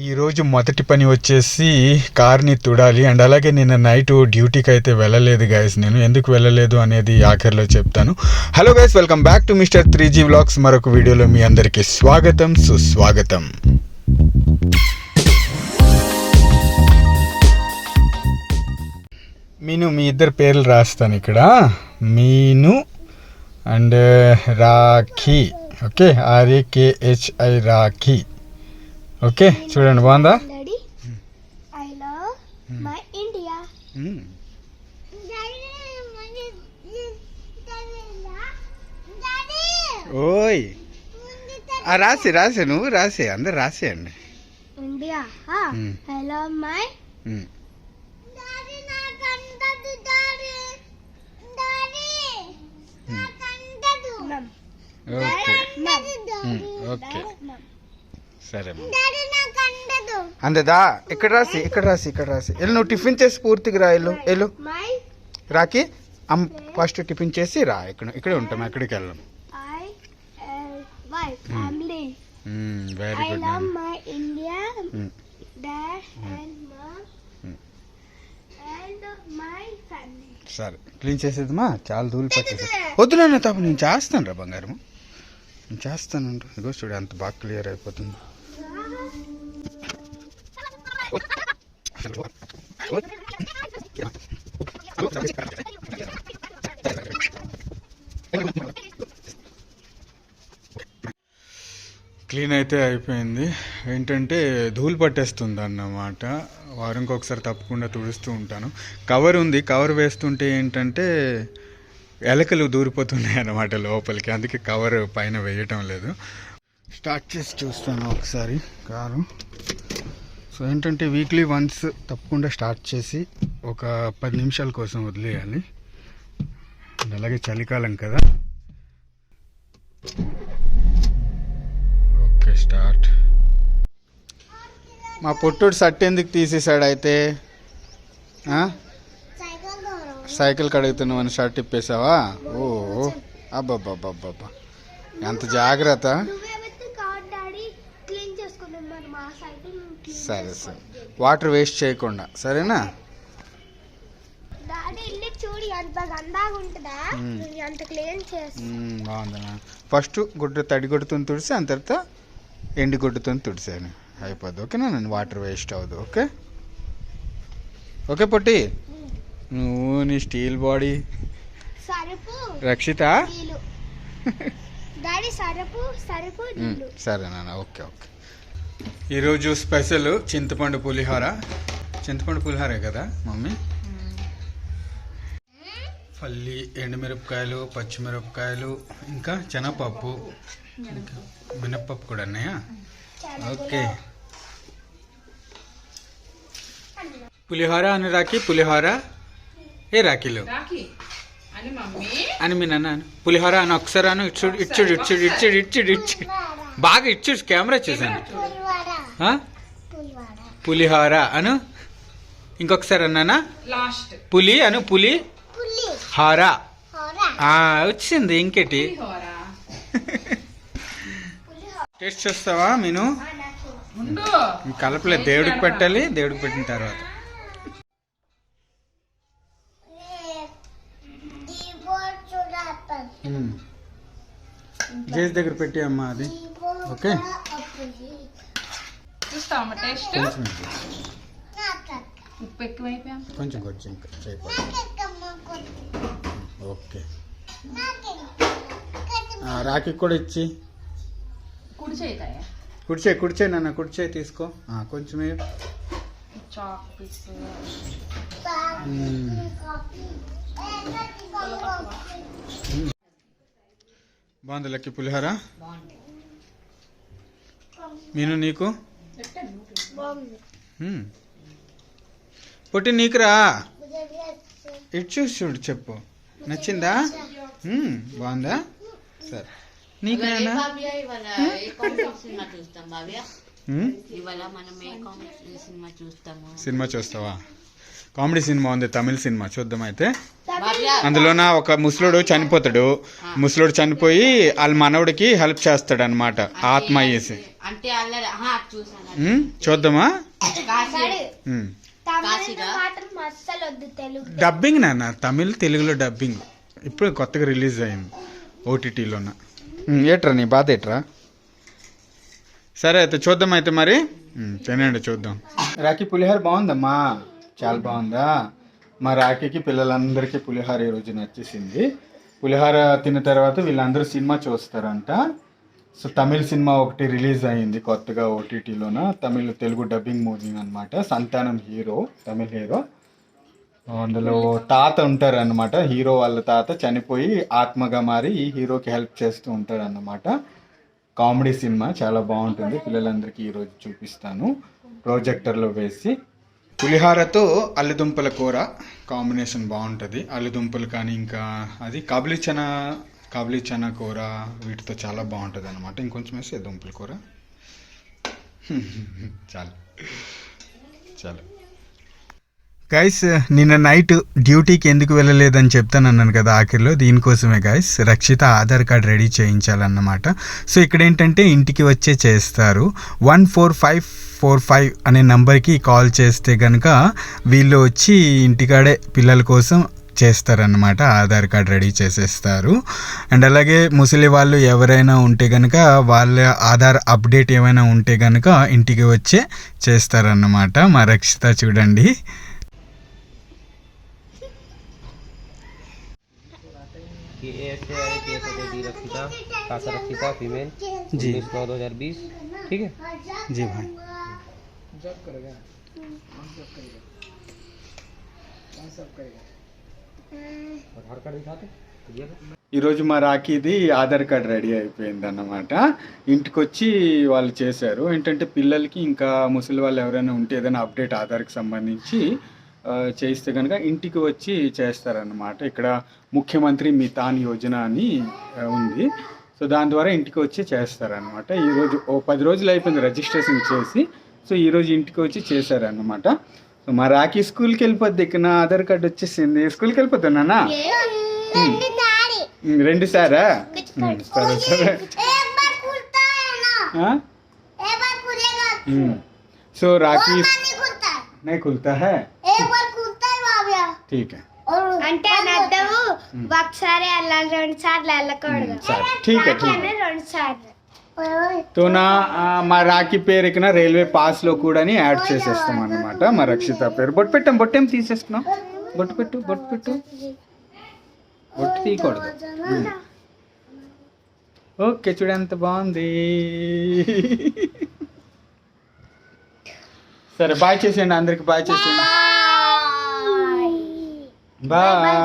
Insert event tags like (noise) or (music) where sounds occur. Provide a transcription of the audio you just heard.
ఈరోజు మొదటి పని వచ్చేసి కార్ని తుడాలి అండ్ అలాగే నిన్న నైట్ డ్యూటీకి అయితే వెళ్ళలేదు గైస్ నేను ఎందుకు వెళ్ళలేదు అనేది ఆఖరిలో చెప్తాను. Hello guys welcome back to mister three G vlogs మరొక వీడియోలో మీ అందరికీ స్వాగతం సుస్వాగతం. మీను మీ ఇద్దరు పేర్లు రాస్తాను ఇక్కడ. Meenu and Rakhi. Okay? R A K H I Rakhi. Okay చూడండి బాగుందా? Hmm. ఓయ్. రాసి రాసే నువ్వు రాసే అందరు రాసేయండి. Okay hmm. hmm. ఓకే సరే. అందదా. ఇక్కడ రాసి ఇక్కడ రాసి ఇక్కడ రాసి. వెళ్ళు నువ్వు టిఫిన్ చేసి పూర్తిగా రా వెళ్ళు వెళ్ళు My Rakhi um first tiffin చేసి రా. ఇక్కడ ఇక్కడే ఉంటాం ఎక్కడికి వెళ్ళాం. Very good. సరే క్లీన్ చేసేదమ్మా చాలా ధూళి పట్టేసి. వద్దు. నాన్న తప్ప నేను చేస్తాను రా బంగారం నేను చేస్తాను ఇగో చూడు అంత బాగా క్లియర్ అయిపోతుంది. క్లీన్ అయితే అయిపోయింది. ఏంటంటే ధూళి పట్టేస్తుంది అన్నమాట వారంకి ఒకసారి తప్పకుండా తుడుస్తూ ఉంటాను. కవర్ ఉంది. కవర్ వేస్తుంటే ఏంటంటే ఎలకలు దూరిపోతున్నాయి అన్నమాట లోపలికి. అందుకే కవర్ పైన వేయటం లేదు. స్టార్ట్ చేసి చూస్తాను ఒకసారి కారు. సో ఏంటంటే వీక్లీ వన్స్ తప్పకుండా స్టార్ట్ చేసి ఒక పది నిమిషాల కోసం వదిలేయాలి. అలాగే చలికాలం కదా. ఓకే స్టార్ట్ మా పొట్టుడు సట్ ఎందుకు తీసేసాడు అయితే? సైకిల్ కడుగుతున్నావు అని షర్ట్ ఇప్పేసావా ఓ అబ్బబ్బబ్బబ్బబ్బా. ఎంత జాగ్రత్త నువ్వేమైతే కార్ డాడీ క్లీన్ చేసుకున్నాం మరి మా సైకిల్ మేము క్లీన్ సరే సరే వాటర్ వేస్ట్ చేయకుండా. సరేనా? బాగుందన్నా. ఫస్ట్ గుడ్డ తడి గుడ్డతో తుడిసి అంత తర్వాత ఎండి గుడ్డతో తుడిసాను అయిపోద్ది ఓకేనా? నేను వాటర్ వేస్ట్ అవ్వదు ఓకే? ఓకే పొట్టి? నువ్వు నీ స్టీల్ బాడీ. సరుపు రక్షిత? సరే నాన్న ఓకే ఓకే. ఈరోజు స్పెషల్ చింతపండు పులిహోర. చింతపండు పులిహోరే కదా మమ్మీ? పల్లి ఎండుమిరపకాయలు పచ్చిమిరపకాయలు ఇంకా శనగపప్పు ఇంకా మినప్పప్పు కూడా ఉన్నాయా? ఓకే. పులిహోర అని రాకి పులిహోర? ఏ రాఖీలు? రాఖీ. అని మీ నాన్న. పులిహోర అని ఒకసారి అను. ఇచ్చుడు ఇచ్చుడు ఇచ్చుడు ఇచ్చుడు ఇచ్చుడు ఇచ్చుడు. బాగా ఇచ్చుడు కెమెరా చూసాను? పులిహోర అను? ఇంకొకసారి అన్నానా? లాస్ట్. పులి అను పులి? పులి. హార. హోరా. ఆ, వచ్చింది ఇంకేటి? పులిహోర. టేస్ట్ చూస్తావా నేను ఉండు కలపలేదు దేవుడికి పెట్టాలి దేవుడికి పెట్టిన తర్వాత. ఉమ్. జేస్ దగ్గర పెట్టి అమ్మా అది ఓకే. చూస్తావమ్మా టేస్ట్. ఉప్పు ఎక్కువైపోయా కొంచెం కొంచెం ఓకే. రాఖీ కూడా ఇచ్చి. కుడి చేతాయా కుడిచే కుడిచే నాన్న కుడిచే తీసుకో. ఆ, కొంచెం. బాగుంది లక్కి పులిహోర? నేను నీకు. పుట్టి నీకురా? ఇటు చూసి చూడు చెప్పు. నచ్చిందా. బాగుందా? సరే. నీకు సినిమా చూస్తావా? కామెడీ సినిమా ఉంది తమిళ సినిమా చూద్దాం అయితే. అందులోన ఒక ముసలోడు చనిపోతాడు. ముసలోడు చనిపోయి వాళ్ళ మనవడికి హెల్ప్ చేస్తాడు అనమాట ఆత్మ అయ్యేసి చూద్దామా? డబ్బింగ్ నాన్న తమిళ్ తెలుగులో డబ్బింగ్. ఇప్పుడు కొత్తగా రిలీజ్ అయింది ఓటీటీలోన ఏట్రా నీ బాధ ఏట్రా? సరే అయితే చూద్దాం అయితే మరి. తినండి చూద్దాం. రాఖీ పులిహోర బాగుందమ్మా. చాలా బాగుందా? మా రాఖీకి పిల్లలందరికీ పులిహోర ఈ రోజు నచ్చేసింది పులిహోర తిన్న తర్వాత వీళ్ళందరూ సినిమా చూస్తారంట. సో తమిళ సినిమా ఒకటి రిలీజ్ అయింది కొత్తగా ఓటీటీలోన. తమిళ తెలుగు డబ్బింగ్ మూవీ అన్నమాట. సంతానం హీరో తమిళ హీరో. అందులో తాత ఉంటారు అనమాట హీరో వాళ్ళ తాత చనిపోయి ఆత్మగా మారి ఈ హీరోకి హెల్ప్ చేస్తూ ఉంటారు అన్నమాట కామెడీ సినిమా చాలా బాగుంటుంది. పిల్లలందరికీ ఈరోజు చూపిస్తాను. ప్రొజెక్టర్లో వేసి. పులిహారతో అల్లిదుంపల కూర కాంబినేషన్ బాగుంటుంది. అల్లిదుంపలు కానీ ఇంకా అది కాబులి చనా కాబులి చనా కూర వీటితో చాలా బాగుంటుంది అనమాట ఇంకొంచెం వేస్తే దుంపల కూర. (laughs) చాలు. చాలు. గైస్ నిన్న నైట్ డ్యూటీకి ఎందుకు వెళ్ళలేదని చెప్తాను అన్నాను కదా ఆఖరిలో. దీనికోసమే guys Rakshita Aadhaar card ready చేయించాలన్నమాట. So ఇక్కడ ఏంటంటే ఇంటికి వచ్చే చేస్తారు. One four five four five అనే నెంబర్కి కాల్ చేస్తే కనుక వీళ్ళు వచ్చి ఇంటికాడే పిల్లల కోసం చేస్తారనమాట ఆధార్ కార్డ్ రెడీ చేసేస్తారు. అండ్ అలాగే ముసలి వాళ్ళు ఎవరైనా ఉంటే కనుక వాళ్ళ ఆధార్ అప్డేట్ ఏమైనా ఉంటే కనుక ఇంటికి వచ్చే చేస్తారన్నమాట. మా రక్షిత చూడండి. ये एस है के एस है डी रक्षिता कासा रक्षिता फीमेल जी। उन्नीस नौ दो हजार बीस ठीक है जी भाई आधार कार्ड दिखाते दिया था? ఈరోజు మా రాఖీది ఆధార్ కార్డ్ రెడీ అయిపోయింది అన్నమాట ఇంటికి వచ్చి వాళ్ళు చేశారు ఏంటంటే పిల్లలకి ఇంకా ముసలి వాళ్ళు ఎవరైనా ఉంటే ఏదైనా అప్డేట్ ఆధార్కి సంబంధించి ఆ, చేయిస్తే కనుక ఇంటికి వచ్చి చేస్తారన్నమాట ఇక్కడ ముఖ్యమంత్రి మితాన్ యోజన అని ఆ, ఉంది సో దాని ద్వారా ఇంటికి వచ్చి చేస్తారనమాట ఈరోజు ఓ పది రోజులు అయిపోయింది రిజిస్ట్రేషన్ చేసి సో ఈరోజు ఇంటికి వచ్చి చేశారన్నమాట సో మా రాఖీ స్కూల్కి వెళ్ళిపోద్ది ఇక్కడ నా ఆధార్ కార్డు వచ్చేసింది స్కూల్కి వెళ్ళిపోతున్నానా డాడీ ఉమ్, రెండు సారా ఉమ్, సరే సరే एक बार खुलता है ना हाँ? एक बार खुलेगा हम्म, सो राखी नहीं खुलता है ठीक है అంటే అని అర్థము ఒకసారి వెళ్ళాలి రెండు సార్లు వెళ్ళకూడదు हम्म, సరే ठीक है ठीक है రెండు సార్లు तो నా ఆ, మా రాఖీ పేరు ఇక్కడ రైల్వే పాస్ లో కూడా యాడ్ చేసేస్తాం అన్నమాట మా రక్షిత పేరు బొట్టు పెట్టాం బొట్టేం తీసేస్తున్నాం బొట్టు పెట్టు బొట్టు పెట్టు బొట్టు తీయకూడదు ఉమ్. ఓకే చూడు ఎంత బాగుంది సరే బాయ్ చేసేయండి అందరికి బాయ్ చేసేయండి బాయ్